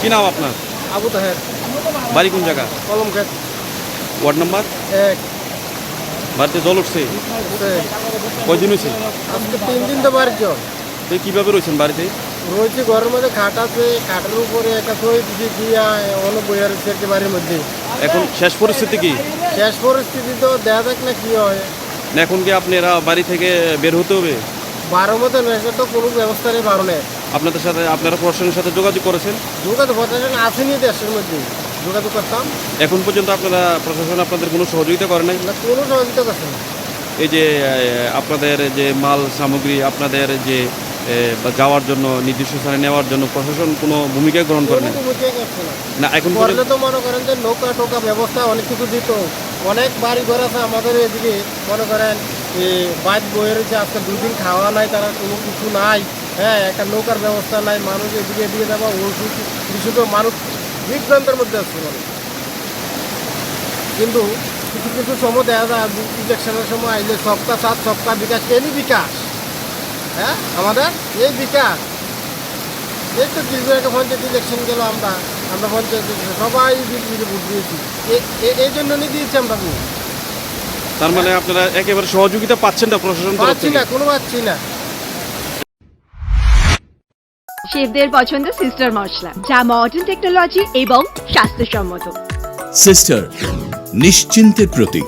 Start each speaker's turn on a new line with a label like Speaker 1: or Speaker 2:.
Speaker 1: কি নাম আপনার?
Speaker 2: আবু তাহের।
Speaker 1: বাড়ি কোন জায়গা?
Speaker 2: কলম খেত
Speaker 1: ওয়ার্ড নাম্বার?
Speaker 2: এক।
Speaker 1: বাড়িতে জল উঠছে? কয়দিন হয়েছে?
Speaker 2: আজকে তিন দিন তো বাড়ি জল
Speaker 1: তো কীভাবে রয়েছেন বাড়িতে?
Speaker 2: রয়েছে ঘরের মধ্যে খাট আছে খাটের উপরে একটা সই দিছি দিয়া অনেক বইয়া রয়েছে কি বাড়ির মধ্যে।
Speaker 1: এখন শেষ পরিস্থিতি কি?
Speaker 2: শেষ পরিস্থিতি তো দেখা যাক না কি হয়।
Speaker 1: না এখন কি আপনারা বাড়ি থেকে বের হতে হবে?
Speaker 2: বারো মতো নেশা তো কোনো ব্যবস্থা নেই বারো নেই।
Speaker 1: আপনাদের সাথে আপনারা প্রশাসনের সাথে যোগাযোগ করেছেন?
Speaker 2: যোগাযোগ প্রশাসন আসেনি দেশের মধ্যে। যোগাযোগ করতাম।
Speaker 1: এখন পর্যন্ত আপনারা প্রশাসন আপনাদের কোনো সহযোগিতা করে নাই?
Speaker 2: না কোনো সহযোগিতা করছে না।
Speaker 1: এই যে আপনাদের যে মাল সামগ্রী আপনাদের যে যাওয়ার জন্য নির্দিষ্ট স্থানে নেওয়ার জন্য প্রশাসন কোনো ভূমিকা গ্রহণ করে না।
Speaker 2: না
Speaker 1: এখন
Speaker 2: করলে
Speaker 1: পর্যন্ত
Speaker 2: তো মনে করেন যে নৌকা টোকা ব্যবস্থা অনেক কিছু দিত। অনেক বাড়ি ঘর আছে আমাদের এদিকে মনে করেন বাইক বয়ে রয়েছে আজকে দুদিন খাওয়া নাই, তারা কোনো কিছু নাই হ্যাঁ একটা নৌকার ব্যবস্থা নাই, মানুষ এদিকে এদিকে যাওয়া ওষুধ তো মানুষ বিভ্রান্তের মধ্যে আসছে মানুষ। কিন্তু কিছু কিছু সময় দেখা যায় ইলেকশনের সময় আইলে সবকা সাত সবকা বিকাশ, এনি বিকাশ হ্যাঁ আমাদের এই বিকাশ। এই তো কিছু একটা পঞ্চায়েত ইলেকশন গেল আমরা আমরা পঞ্চায়েত সবাই ভোট দিয়েছি এই জন্য নিয়ে দিয়েছি আমরা
Speaker 1: তার মানে আপনারা একেবারে সহযোগিতা পাচ্ছেন না প্রশাসন
Speaker 2: পাচ্ছি না কোনো পাচ্ছি না।
Speaker 3: শেফদের পছন্দ সিস্টার মশলা যা মডার্ন টেকনোলজি এবং স্বাস্থ্যসম্মত।
Speaker 4: সিস্টার নিশ্চিন্তের প্রতীক।